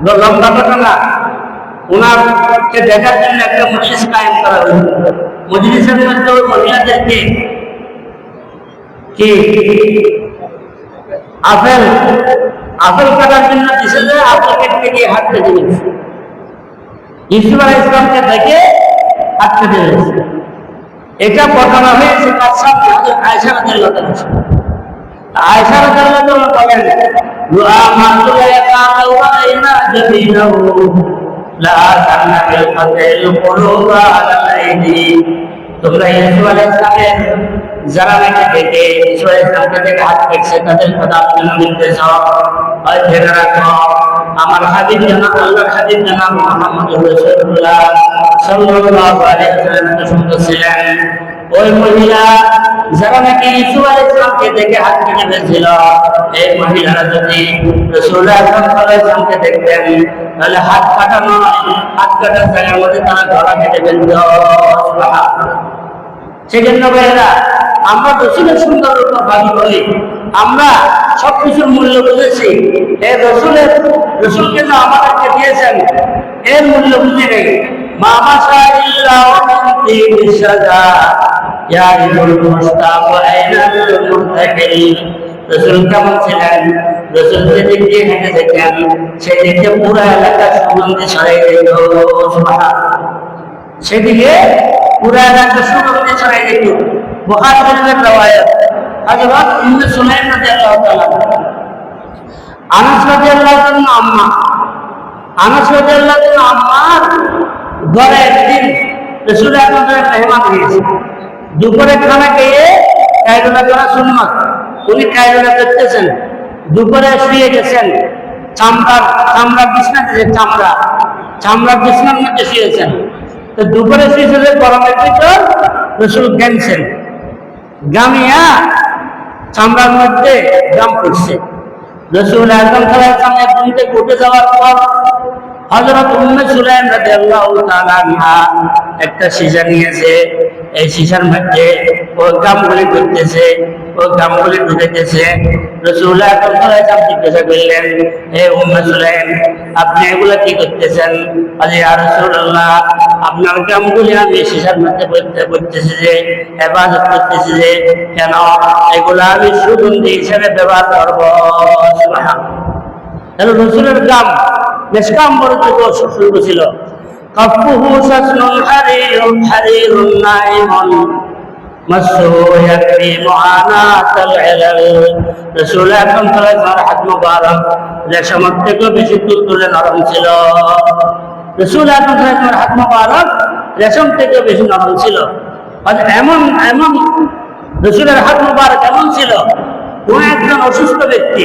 লম্বা ঘটনা ওনারকে দেখার জন্য একটা মজলিস কায়েম করা হয়েছে মজলিসের মধ্যে ওই মহিলাদেরকে কি? আপেল আপেল কাটার জন্য দিছে যে আপেল কেটে গিয়ে গেছে ইসুফ ইসলামকে দেখে হাত গেছে এটা ঘটনা হয়েছে আয়েশা রাদিয়াল্লাহু রাদিয়াল্লাহু তাআলা বলেন, দুআ মাতুলা ইয়াকাউ রাইনা জাবিনাহু লা তানাবিল কাতিল কুলুবা আলা আইদি তোমরা ইসু আলাইহিস সালামের যারা নাকি দেখে ইসু আলাইহিস সালামকে দেখে হাত কেটেছে তাদের কথা আপনি বলতেছ হয় ধরে রাখো, আমার হাবিব জানাব আল্লাহর হাবিব জানাব মুহাম্মদ ওই মহিলা যারা নাকি ইসু দেখে হাত কেটে ফেলছিল। এই মহিলারা যদি রাসূল দেখতেন, তাহলে হাত কাটা নয়, হাত কাটার জায়গার মধ্যে তারা গলা কেটে ফেলত। সেজন্য আমরা রসুলের সুন্দর ভাবি করি। আমরা সবকিছুর মূল্য বুঝেছি। এই রসুলের, রসুলকে যে আমাদেরকে দিয়েছেন এর মূল্য বুঝি নেই। মামা সাইল্লাহ সাজা ইয়া ইবুল মুস্তাফ আইনাল মুরতাকিল রসুল কেমন ছিলেন? রসুল যেদিক দিয়ে হেঁটে দেখেন সেই দিকে পুরো এলাকা সুগন্ধি সেদিকে পুরো এলাকা সুগন্ধি ছড়াই বুখার শরীফের রওয়ায়াত। হযরত ইবনে সুলাইম রাদিয়াল্লাহু তাআলা। আম্মা আনাস রাদিয়াল্লাহু আম্মার ঘরে একদিন রাসূল আকরাম মেহমান গিয়েছে। দুপুরে খানা খেয়ে কায়রুলা করা সুন্নাত। উনি কায়রুলা করতেছেন দুপুরে শুয়ে গেছেন। চামড়ার চামড়ার বিছনা যে চামড়া, চামড়ার বিছনার মধ্যে শুয়েছেন। তো দুপুরে শুয়েছিল গরমের ভিতর রসুল গেমছেন গামিয়া চামড়ার মধ্যে গাম পড়ছে রসুল একদম খেলার সামনে ঘুম থেকে যাওয়ার পর হজরত উম্মে সুলাইম রাদিয়াল্লাহু তাআলা আনহা একটা সিজা নিয়েছে। এই সিজার মধ্যে ও গামগুলি করতেছে ও গামগুলি ঢুকেতেছে রসুল আকরাম সাল্লাল্লাহু আলাইহি জিজ্ঞাসা করলেন, হে উম্মে সুলাইম, আপনি এগুলা কি করতেছেন? আজ ইয়া রাসূলুল্লাহ, আপনার গামগুলি আমি সিজার মধ্যে করতে করতেছি যে ইবাদত করতেছি যে, কেন এগুলা আমি সুগন্ধি হিসেবে ব্যবহার করব? তাহলে রসুলের গাম নিষ্কাম বরযোগ্য শুরু ছিল। কফুহু সাসনুন হারিরুন হারিরুন নাইমুন। থেকে বেশি নরম ছিল। রেশম থেকে বেশি নরম ছিল। এমন এমন রসুলের হাত মুবারক এমন ছিল। কোন একজন অসুস্থ ব্যক্তি।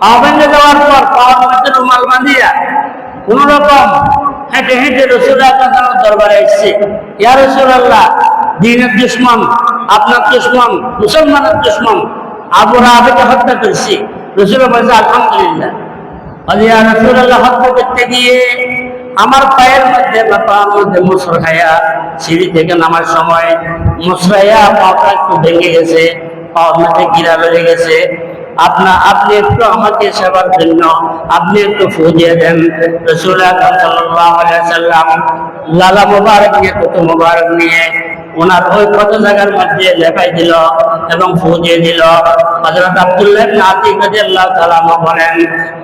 আহ্বানে যাওয়ার পর পাওয়ার মধ্যে রুমাল বাঁধিয়া। কোন রকম হেঁটে হেঁটে রসুল আপনার দরবারে এসছে। ইয়া রসুল আল্লাহ দিনের দুশ্মন, আপনার দুশ্মন, মুসলমানের দুশ্মন, আবু রাহাবেকে হত্যা করেছি। রসুল বলছে, আলহামদুলিল্লাহ। ইয়া রসুল আল্লাহ হত্যা করতে গিয়ে আমার পায়ের মধ্যে বা পায়ের মধ্যে মুসর সিঁড়ি থেকে নামার সময় মুসরাইয়া পাটা একটু ভেঙে গেছে পাওয়ার মধ্যে গিরা বেড়ে গেছে আপনা, আপনি একটু আমাকে সেবার জন্য, আপনি একটু ফু দিয়ে দেন রসুল সাল্লাম লালা মোবারক নিয়ে কত মোবারক নিয়ে ওনার ওই কত জায়গার মধ্যে লেখাই দিল এবং ফু দিয়ে দিল। হযরত আব্দুল্লাহ ইবনে আতিক রাদিয়াল্লাহু তাআলা বলেন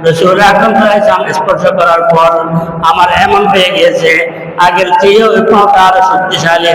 রাসূল আকরাম ওয়াসাল্লাম স্পর্শ করার পর আমার এমন হয়ে গিয়েছে, আগের চেয়েও এই পাটা আরও শক্তিশালী